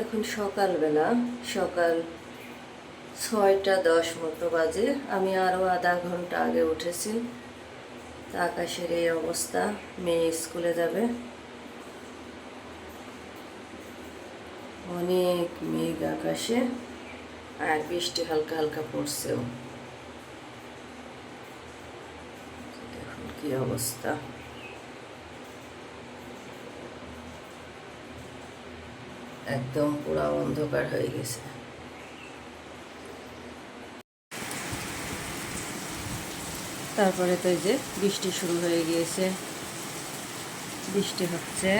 এখন সকালবেলা, সকাল ছয়টা দশ মতো বাজে। আমি আরও আধা ঘণ্টা আগে উঠেছি। আকাশের এই অবস্থা, মেয়ে স্কুলে যাবে। অনেক মেঘ আকাশে, আর বৃষ্টি হালকা হালকা পড়ছেও। দেখুন কি অবস্থা। একদম পুরা অন্ধকার হয়ে গেছে। তারপরে তো এই যে বৃষ্টি শুরু হয়ে গিয়েছে। বৃষ্টি হচ্ছে।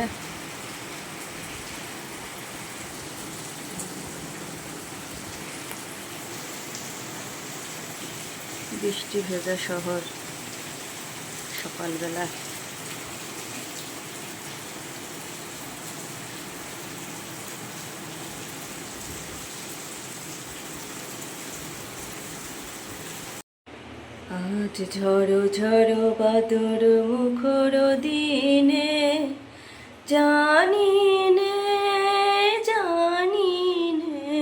বৃষ্টি ভেজা শহর সকালবেলা। আজ ঝড়ো ঝড়ো বাদর মুখর দিনে। জানি নে জানি নে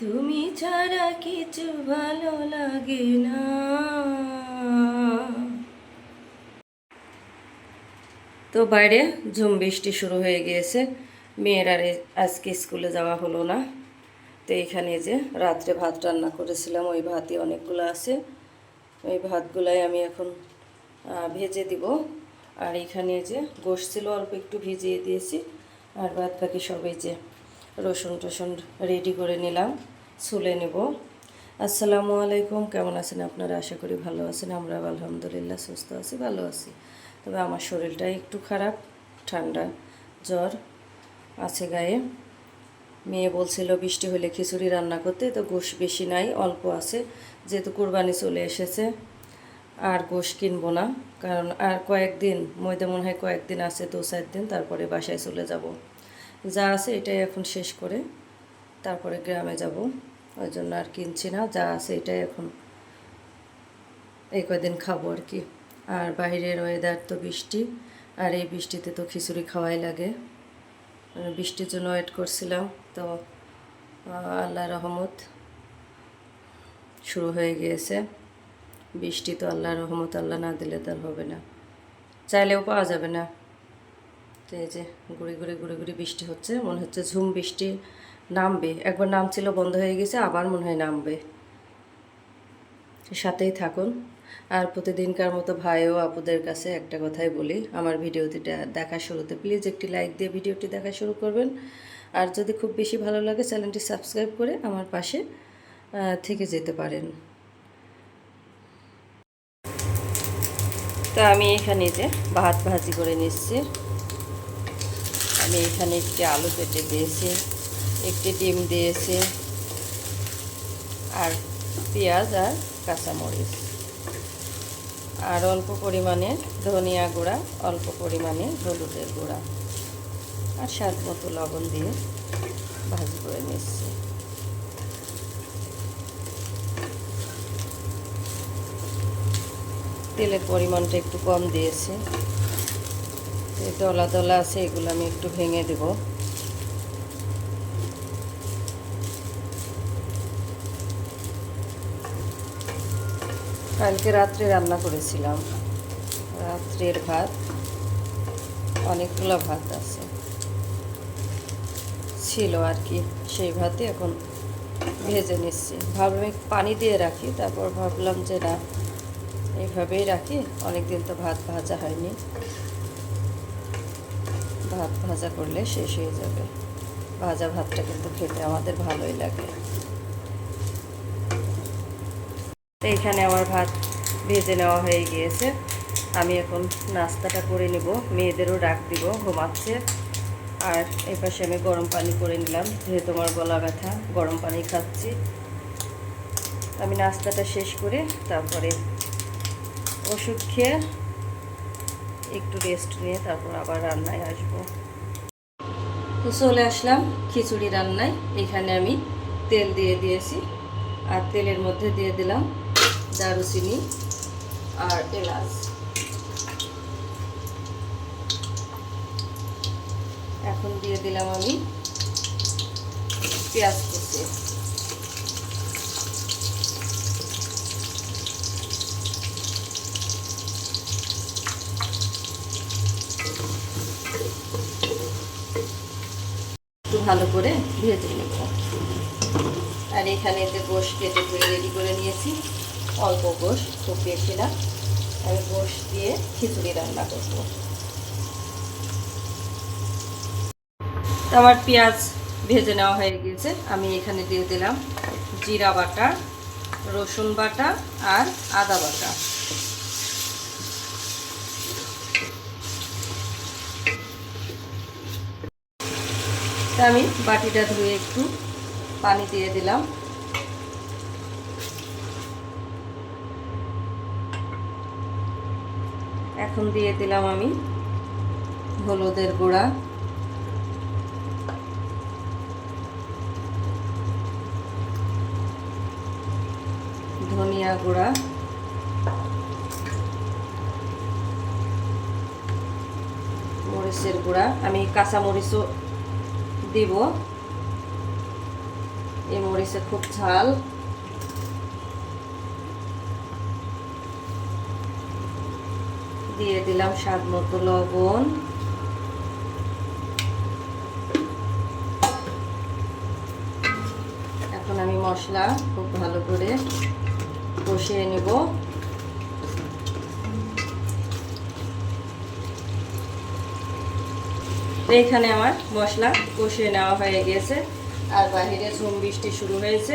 তুমি ছাড়া কিছু ভালো লাগে না। তো বাইরে ঝুম বৃষ্টি শুরু হয়ে গিয়েছে। মেয়ের আর আজকে স্কুলে যাওয়া হলো না। তো এখানে যে রাত্রে ভাত রান্না করেছিলাম, ওই ভাতই অনেকগুলো আছে। ওই ভাতগুলাই আমি এখন ভেজে দিব। আর এখানে যে গোশ ছিল, অল্প একটু ভিজিয়ে দিয়েছি। আর বাদ বাকি সবাই যে রসুন টসুন রেডি করে নিলাম, ছুলে নেব। আসসালামু আলাইকুম, কেমন আছেন আপনারা? আশা করি ভালো আছেন। আমরা আলহামদুলিল্লাহ সুস্থ আছি, ভালো আছি। তবে আমার শরীরটা একটু খারাপ, ঠান্ডা, জ্বর আছে গায়ে। মেয়ে বলছিল বৃষ্টি হলে খিচুড়ি রান্না করতে, তো গোশ বেশি নাই, অল্প আছে। যেহেতু কোরবানি চলে এসেছে, আর গোশ কিনবো না, কারণ আর কয়েকদিন, ময়দা মনে হয় কয়েকদিন আছে, দু চার দিন, তারপরে বাসায় চলে যাব। যা আছে এটাই এখন শেষ করে, তারপরে গ্রামে যাব, ওই জন্য আর কিনছি না, যা আছে এটাই এখন এই কয়দিন খাব আর কি। আর বাইরের ওয়েদার তো বৃষ্টি, আর এই বৃষ্টিতে তো খিচুড়ি খাওয়াই লাগে। বৃষ্টির জন্য ওয়েট করছিলাম, তো আল্লাহ রহমত শুরু হয়ে গিয়েছে। বৃষ্টি তো আল্লাহ রহমত, আল্লাহ না দিলে তার হবে না। চাইলেও পাওয়া যাবে না। তো এই যে গুড়ি গুড়ি গুড়ি গুড়ি বৃষ্টি হচ্ছে, মনে হচ্ছে ঝুম বৃষ্টি নামবে। একবার নামছিল, বন্ধ হয়ে গেছে, আবার মনে হয় নামবে। সাথেই থাকুন। আর প্রতিদিনকার মতো ভাই ও আপুদের কাছে একটা কথাই বলি, আমার ভিডিওটি দেখা শুরুতে প্লিজ একটি লাইক দিয়ে ভিডিওটি দেখা শুরু করবেন। আর যদি খুব বেশি ভালো লাগে, চ্যানেলটি সাবস্ক্রাইব করে আমার পাশে থেকে যেতে পারেন। তো আমি এখানে যে ভাত ভাজি করে নিচ্ছি। আমি এখানে একটি আলু কেটে দিয়েছি, একটি ডিম দিয়েছি, আর পেঁয়াজ আর কাঁচামরিচ। আর অল্প পরিমাণে ধনিয়া গুঁড়া, অল্প পরিমাণে হলুদের গুঁড়া, আর স্বাদ মতো লবণ দিয়ে ভাজি করে নিচ্ছি। তেলের পরিমাণটা একটু কম দিয়েছি। দলা দলা আছে, এগুলো আমি একটু ভেঙে দেব। কালকে রাত্রে রান্না করেছিলাম। রাত্রের ভাত, অনেকগুলো ভাত আছে। ছিল আর কি, সেই ভাতে এখন ভেজে নিচ্ছি। ভাবলাম পানি দিয়ে রাখি, তারপর ভাবলাম যে না এইভাবেই রাখি। অনেকদিন তো ভাত ভাজা হয়নি। ভাত ভাজা করলে শেষ হয়ে যাবে। ভাজা ভাতটা কিন্তু খেতে আমাদের ভালোই লাগে। তো এখানে আমার ভাত ভেজে নেওয়া হয়ে গিয়েছে। আমি এখন নাস্তাটা করে নেব। মেয়েদেরও ডাক দিব, ঘুমাচ্ছে। আর এই পাশে আমি গরম পানি করে নিলাম। যেহেতু আমার গলা ব্যথা, গরম পানি খাচ্ছি। আমি নাস্তাটা শেষ করে তারপরে ওষুধ খেয়ে একটু রেস্ট নিয়ে তারপর আবার রান্নায় আসব। তো চলে আসলাম খিচুড়ি রান্নায়। এখানে আমি তেল দিয়ে দিয়েছি। আর তেলের মধ্যে দিয়ে দিলাম দারুচিনি আর এলাচ। এখন দিয়ে দিলাম আমি পেঁয়াজ কুচি। ভালো করে ভেজে নেব। আর এখানে যে গোশ কেটে ধুয়ে রেডি করে নিয়েছি, অল্প গোশ না আমি গোশ দিয়ে খিচুড়ি রান্না করব। আমার পেঁয়াজ ভেজে নেওয়া হয়ে গিয়েছে। আমি এখানে দিয়ে দিলাম জিরা বাটা, রসুন বাটা আর আদা বাটা। তা আমি বাটিটা ধুয়ে একটু পানি দিয়ে দিলাম। এখন দিয়ে দিলাম আমি হলুদের গুঁড়া। ধনিয়া গুঁড়া। মরিচের গুঁড়া। আমি কাঁচা মরিচও দিব। এই মরিচে খুব ঝাল। দিয়ে দিলাম স্বাদ মতো লবণ। এখন আমি মশলা খুব ভালো করে কষিয়ে নেব। তো এখানে আমার মশলা কষিয়ে নেওয়া হয়ে গিয়েছে আর বাহিরে ঝুম বৃষ্টি শুরু হয়েছে।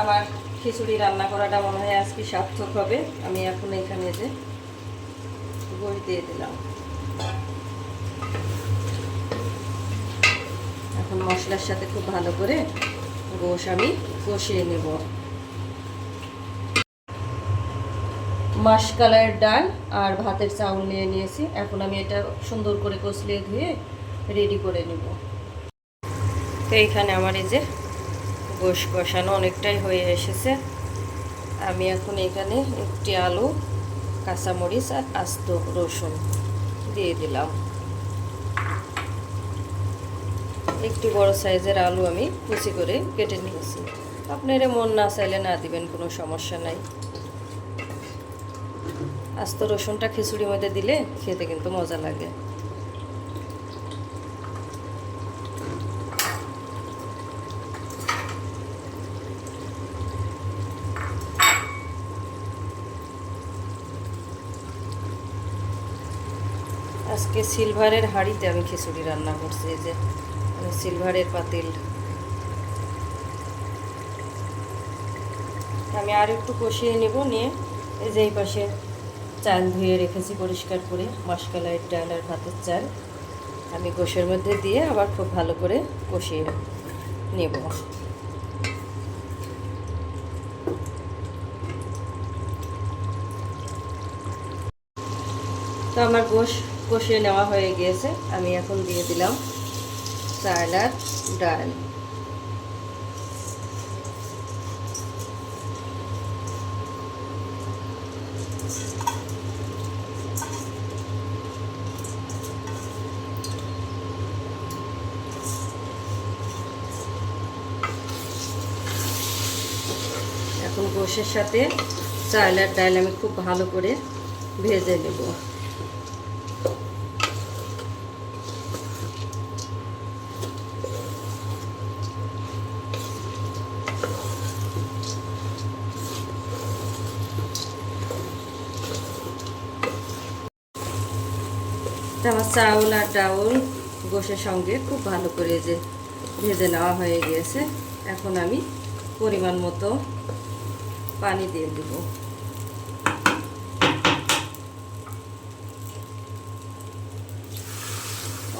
আমার খিচুড়ি রান্না করাটা মনে হয় আজকে সার্থক হবে। আমি এখন এখানে যে বই দিয়ে দিলাম। এখন মশলার সাথে খুব ভালো করে গোশ আমি কষিয়ে নেব। মাসকালের ডাল আর ভাতের চাউল নিয়ে নিয়েছি। এখন আমি এটা সুন্দর করে কষলিয়ে ধুয়ে রেডি করে নেব। তো এইখানে আমার এই যে গোশ কষানো অনেকটাই হয়ে এসেছে। আমি এখন এখানে একটি আলু, কাঁচামরিচ আর আস্ত রসুন দিয়ে দিলাম। একটি বড় সাইজের আলু আমি কুচি করে কেটে নিয়েছি। আপনারা মন না চাইলে না দিবেন, কোনো সমস্যা নাই। আস্ত রসুনটা খিচুড়ির মধ্যে দিলে খেতে কিন্তু মজা লাগে। আজকে সিলভারের হাঁড়িতে আমি খিচুড়ি রান্না করছি যে মানে সিলভারের পাতিল। আমি আর একটু কষিয়ে নেব, নিয়ে এই যে এই পাশে চাল ধুয়ে রেখেছি পরিষ্কার করে মাসকালাইয়ের ডাল আর ভাতের চাল। আমি গোশের মধ্যে দিয়ে আবার খুব ভালো করে কষিয়ে নেব। তো আমার গোশ কষিয়ে নেওয়া হয়ে গিয়েছে। আমি এখন দিয়ে দিলাম চাল আর ডাল। এখন গোশের সাথে চাল আর ডাল আমি খুব ভালো করে ভেজে নেব। আমার চাউল আর ডাউল গোশের সঙ্গে খুব ভালো করে যে ভেজে নেওয়া হয়ে গিয়েছে। এখন আমি পরিমাণ মতো পানি দিয়ে দেব।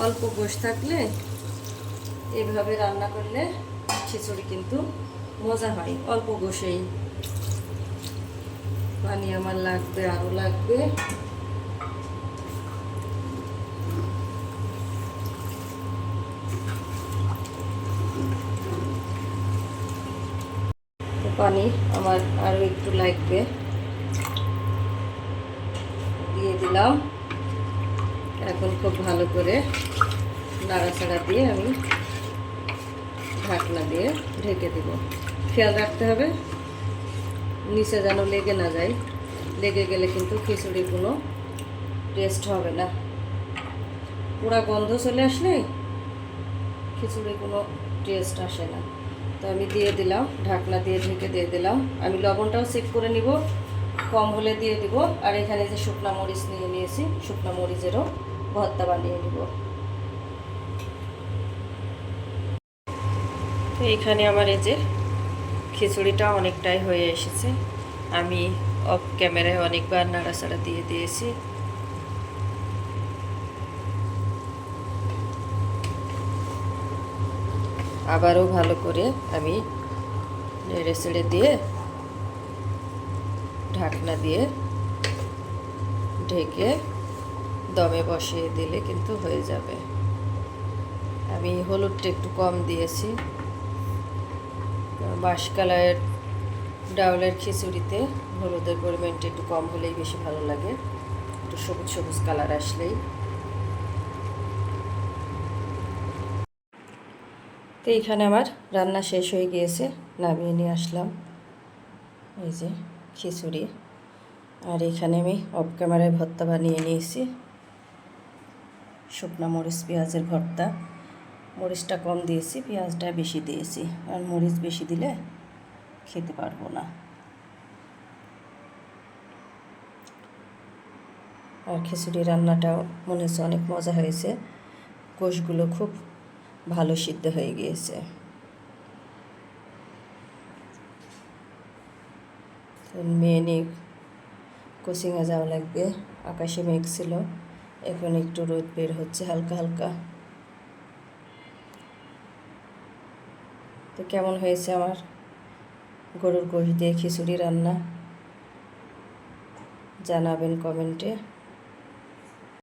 অল্প গোশ থাকলে এভাবে রান্না করলে খিচুড়ি কিন্তু মজা হয়। অল্প গোশেই পানি আমার লাগবে আরও লাগবে। পানি আমার আরও একটু লাগবে। দিয়ে দিলাম। এখন খুব ভালো করে নাড়াচাড়া দিয়ে আমি ঢাকনা দিয়ে ঢেকে দিব। খেয়াল রাখতে হবে, নিচে যেন লেগে না যায়। লেগে গেলে কিন্তু খিচুড়ি কোনো টেস্ট হবে না। পুরা গন্ধ চলে আসলে খিচুড়ি কোনো টেস্ট আসে না। তো আমি দিয়ে দিলাম, ঢাকনা দিয়ে ঢেকে দিয়ে দিলাম। আমি লবণটাও চেক করে নিব, কম হলে দিয়ে দিব। আর এখানে যে শুকনা মরিচ নিয়ে নিয়েছি, শুকনা মরিচেরও ভর্তা বানিয়ে নিব। তো এখানে আমার এই যে খিচুড়িটা অনেকটাই হয়ে এসেছে। আমি অফ ক্যামেরায় অনেকবার নাড়াচাড়া দিয়ে দিয়েছি। আবারও ভালো করে আমি নেড়ে দিয়ে ঢাকনা দিয়ে ঢেকে দমে বসিয়ে দিলে কিন্তু হয়ে যাবে। আমি হলুদটা একটু কম দিয়েছি। বাঁশকালার ডাউলের খিচুড়িতে হলুদের পরিমাণটা একটু কম হলেই বেশি ভালো লাগে। একটু সবুজ সবুজ কালার আসলেই। তো এইখানে আমার রান্না শেষ হয়ে গিয়েছে, নামিয়ে নিয়ে আসলাম। এই যে খিচুড়ি। আর এখানে আমি অফ ক্যামেরায় ভর্তা বানিয়ে নিয়েছি। শুকনা মরিচ, পেঁয়াজের ভর্তা। মরিচটা কম দিয়েছি, পেঁয়াজটা বেশি দিয়েছি। আর মরিচ বেশি দিলে খেতে পারব না। আর খিচুড়ি রান্নাটাও মনে হচ্ছে অনেক মজা হয়েছে। কোষগুলো খুব ভালো সিদ্ধ হয়ে গিয়েছে। মেয়ে নিয়ে কোচিংয়ে যাওয়া লাগবে। আকাশে মেঘ ছিল। এখন একটু রোদ বের হচ্ছে হালকা হালকা। তো কেমন হয়েছে আমার গরুর গোশ দিয়ে খিচুড়ি রান্না? জানাবেন কমেন্টে।